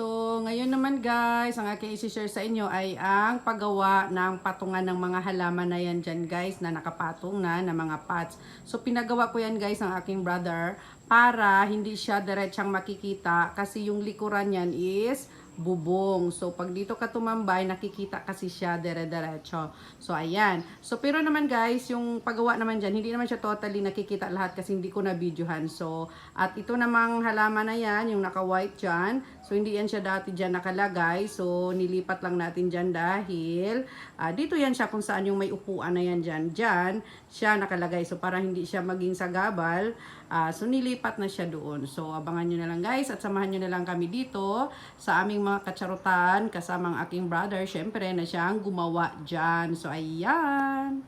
So, ngayon naman guys, ang aking isi-share sa inyo ay ang paggawa ng patungan ng mga halaman na yan dyan guys, na nakapatong na, na mga pots. So, pinagawa ko yan guys ng aking brother para hindi siya diretsang makikita kasi yung likuran yan is bubong. So, pag dito ka tumambay, nakikita kasi siya dire-diretso. So, ayan. So, pero naman guys, yung paggawa naman dyan, hindi naman siya totally nakikita lahat kasi hindi ko na-videohan. So, at ito namang halaman na yan, yung naka-white dyan. So, hindi yan siya dati dyan nakalagay. So, nilipat lang natin dyan dahil ah, dito yan siya kung saan yung may upuan na yan dyan. Dyan, siya nakalagay. So, para hindi siya maging sagabal, ah, so nilipat na siya doon. So, abangan nyo na lang guys at samahan nyo na lang kami dito sa aming mga katsarutan kasama ang aking brother, syempre, na siyang gumawa dyan. So, ayan.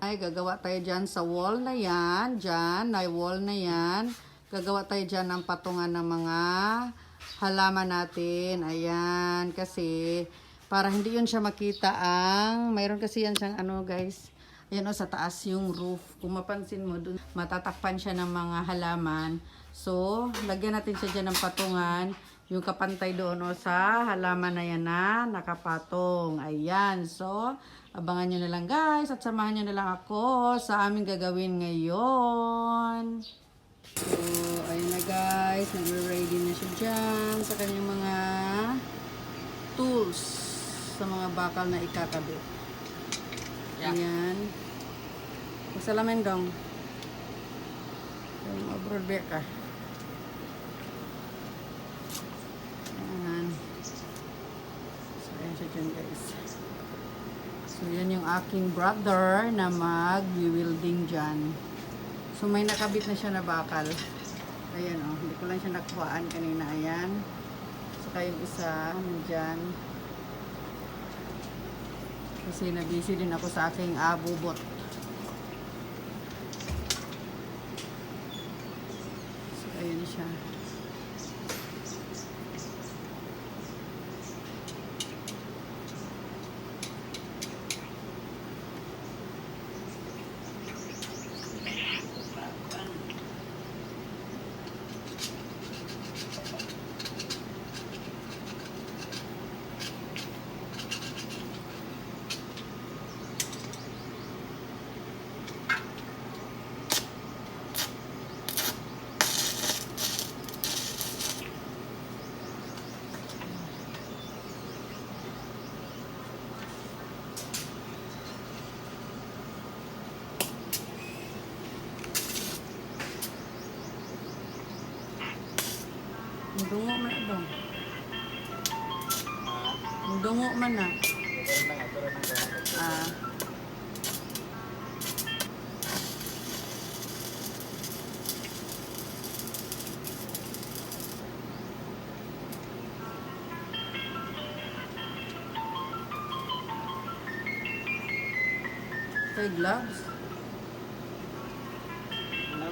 Ay, gagawa tayo dyan sa wall na yan. Dyan, na wall na yan. Gagawa tayo dyan ng patungan ng mga halaman natin. Ayan, kasi para hindi yun siya makita ang, mayroon kasi yan siyang ano guys, Ayan o, sa taas yung roof. Kung mapansin mo, dun, matatakpan siya ng mga halaman. So, lagyan natin siya dyan ng patungan. Yung kapantay doon o sa halaman na yan na nakapatong. Ayan. So, abangan nyo na lang guys at samahan nyo na lang ako sa aming gagawin ngayon. So, ayun na guys. Nagre-ready na siya dyan sa kanyang mga tools sa mga bakal na ikakabit. Ayan. Magsalamin dong. Yung abroad be ka. Ayan. So, ayan siya dyan guys. So, yan yung aking brother na mag-wielding dyan. So, may nakabit na siya na bakal. Ayan oh. Hindi ko lang siya nakuhaan kanina. Ayan. Saka yung isa, nandyan. Kasi na-busy din ako sa aking abubot. So, ayun siya. Dungo man na dong. Ang dungo man na. Ah. Ito yung gloves.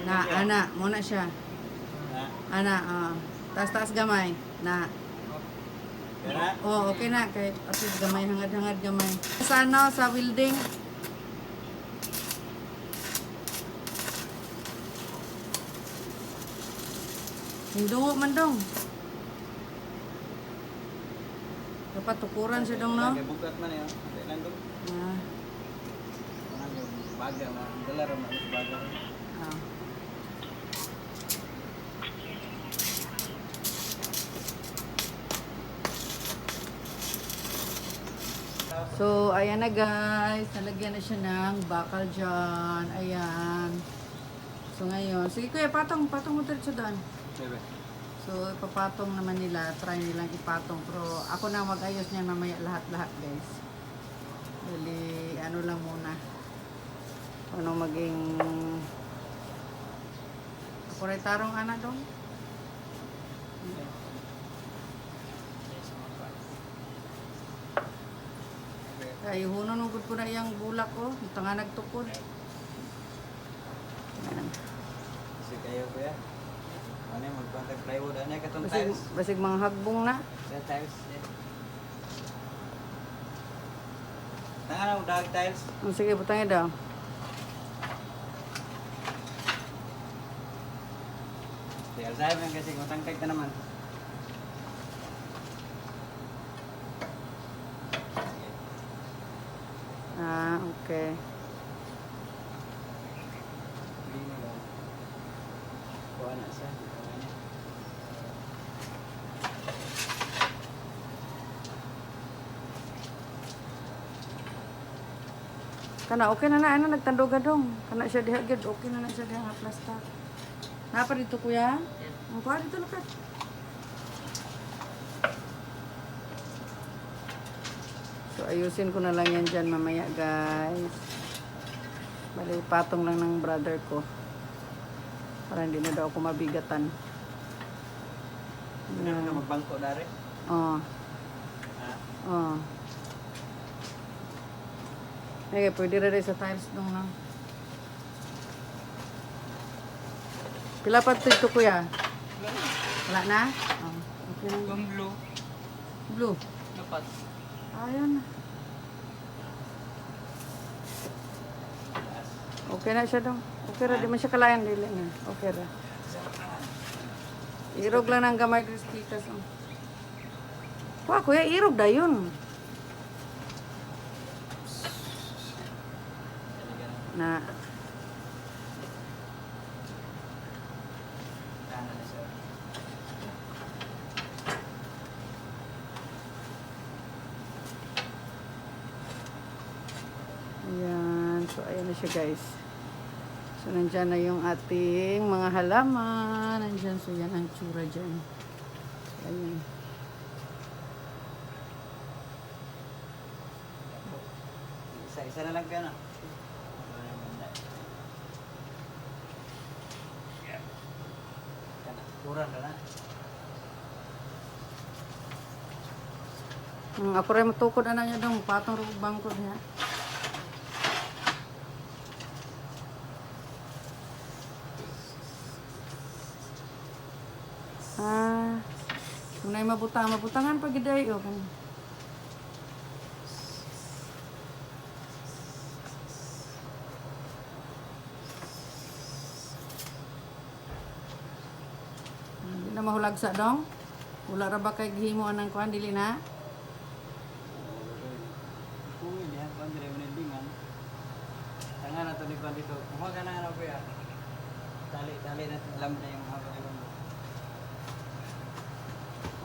Na, ana, muna siya. Ana, ah. Taas-taas gamay. Na. Oh, okay na. Kay at least gamay, hangad-hangad gamay. Sa ano, sa building. Hindungo man dong. Dapat tukuran siya dong, no? Bukat man yun. Hindi lang doon. Ah, baga na. Dala rin na baga. ah. So, ayan na guys. Nalagyan na siya ng bakal dyan. Ayan. So, ngayon. Sige kuya, patong. Patong mo dito doon. Bebe. So, ipapatong naman nila. Try nilang ipatong. Pero ako na mag-ayos niyan mamaya lahat-lahat guys. Dali, ano lang muna. Ano maging... Ako rin tarong anak dong. Ay, hunon mo ko na iyang bulak ko. Ito nga nagtukod. Kasi kayo kuya. Ano yung mag-contact plywood? Ano yung katong Basig, tiles? basig mga hagbong na. Sa tiles. eh. Tanga na dag tiles. Oh, sige, butangin daw. Tiles ay man kasi kung tangkag ka naman. Okay. Lang. Kuha na siya. Kana okay na na ano nagtandog dong. Kana siya diha gid okay na na siya diha plastic. Napa dito kuya? Ang kuha dito lakat. Ayusin ko na lang yan dyan mamaya guys. Bali patong lang ng brother ko. Para hindi na daw ako mabigatan. Hindi na magbangko na rin. Oh. Ha? Oh. Okay, pwede rin sa tiles dong na. Pila pa ito kuya? Wala na? Oh, okay na. Yung blue. Blue. Dapat. Ayun Okay na siya dong. Okay ra, di man siya kalayan dili na. Okay ra. Irog lang ng gamay Cristitas. Oh. Wah, kuya, irog da yun. Na, ayan. So, ayan na siya guys. So, nandyan na yung ating mga halaman. Nandyan, so yan ang tsura dyan. Ayan. Isa-isa na lang ka na. Kana, Kurang ka na. Hmm, ako rin matukod anak niya dong. Patong rin bangkod niya. Ah, kung na mabutang, mabutangan pag giday o kan. Hindi na mahulag sa dong. Wala ra ba kay gihimo anang kuan dili na? Kuwi niya, kuan dire mo nindingan. Tanga na to ni kuan dito. Kuha ka na ano kuya. Tali, tali na alam na haba ni kuan.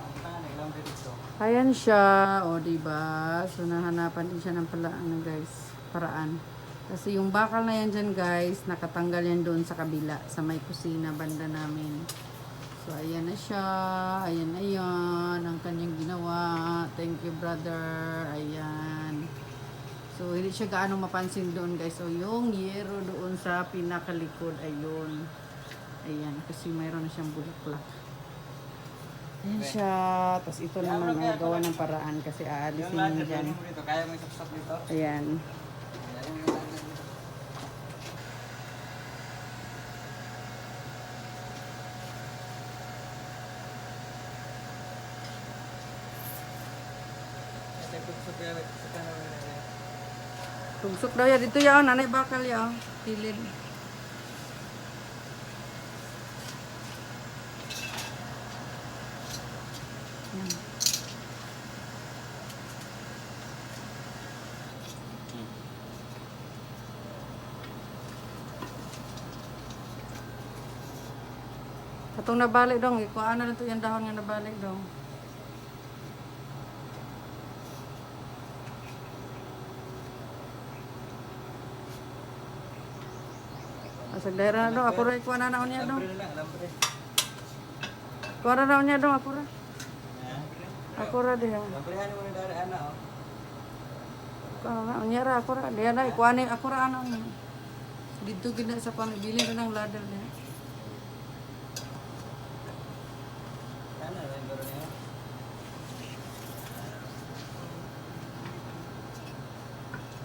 Ang tanga na alam dito. Ayan siya, o di ba? So nahanapan din siya ng pala ano guys, paraan. Kasi yung bakal na yan dyan guys, nakatanggal yan doon sa kabila, sa may kusina banda namin. So ayan na siya, ayan na ang kanyang ginawa. Thank you brother, ayan. So hindi siya gaano mapansin doon guys. So yung yero doon sa pinakalikod, ayun. Ayan, kasi mayroon na siyang bulaklak. Ayan siya. Tapos ito naman ang gawa ng paraan kasi aalisin niya dyan. kaya mo isap-sap dito. Ayan. Yan. Tugsok daw ya. Dito ya. Nanay bakal ya. Tilid. Yan. Katong nabalik dong, ikuha na lang to yung dahon nga nabalik dong. Asag daira na dong, rin ikuha na naon niya dong. Ikuha na naon niya dong? Ako rin diha. Ikuha na naon niya ra, rin. Diha na, ikuha na rin ano. Dito gina sa pamibili na ng ladder niya. Kana lang garo niya.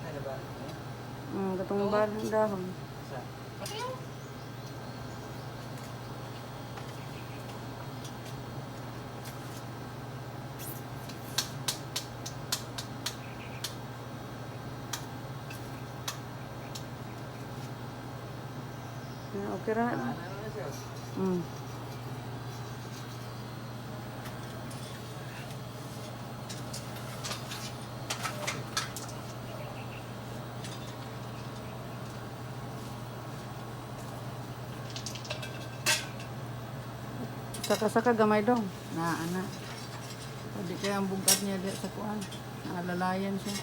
Ano ba? Eh? Hmm, katong ba dahon. Ah, Okay ra. Ano na Saka-saka gamay dong. Na, ana. Pwede kaya ang bugat niya di sa kuan. Naalalayan siya.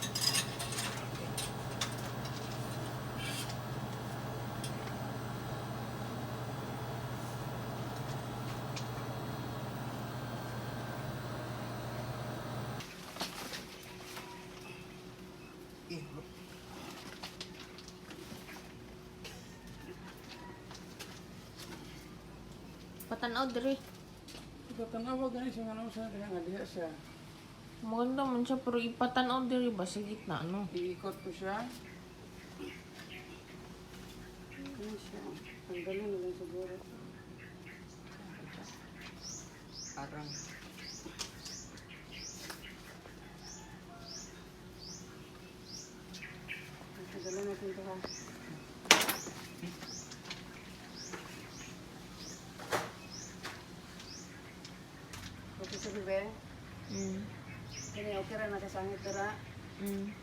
Patanaw diri. Ito tanawa gani siya nga sa kaya nga diha siya. Maganda man siya pero ipatanaw diri ba sa gitna no. Iikot ko siya. Ano siya? Tanggalin na lang siguro. Parang Tanggalin natin ito ha. Bebe? Mm. Kaya okay ra nakasangit ra. Mm.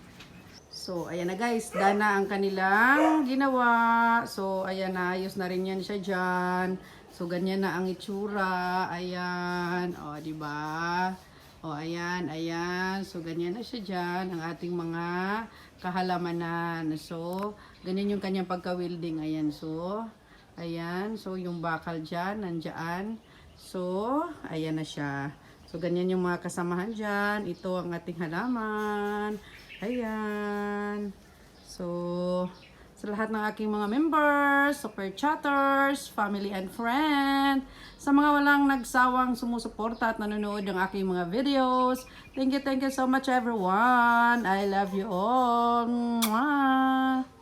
So, ayan na guys, dana ang kanilang ginawa. So, ayan na, ayos na rin yan siya dyan. So, ganyan na ang itsura. Ayan, o, di ba? O, ayan, ayan. So, ganyan na siya dyan, ang ating mga kahalamanan. So, ganyan yung kanyang pagka-wielding. Ayan, so, ayan. So, yung bakal dyan, nandyan. So, ayan na siya. So, ganyan yung mga kasamahan dyan. Ito ang ating halaman. Ayan. So, sa lahat ng aking mga members, super chatters, family and friend, sa mga walang nagsawang sumusuporta at nanonood ng aking mga videos, thank you, thank you so much everyone. I love you all. Mwah!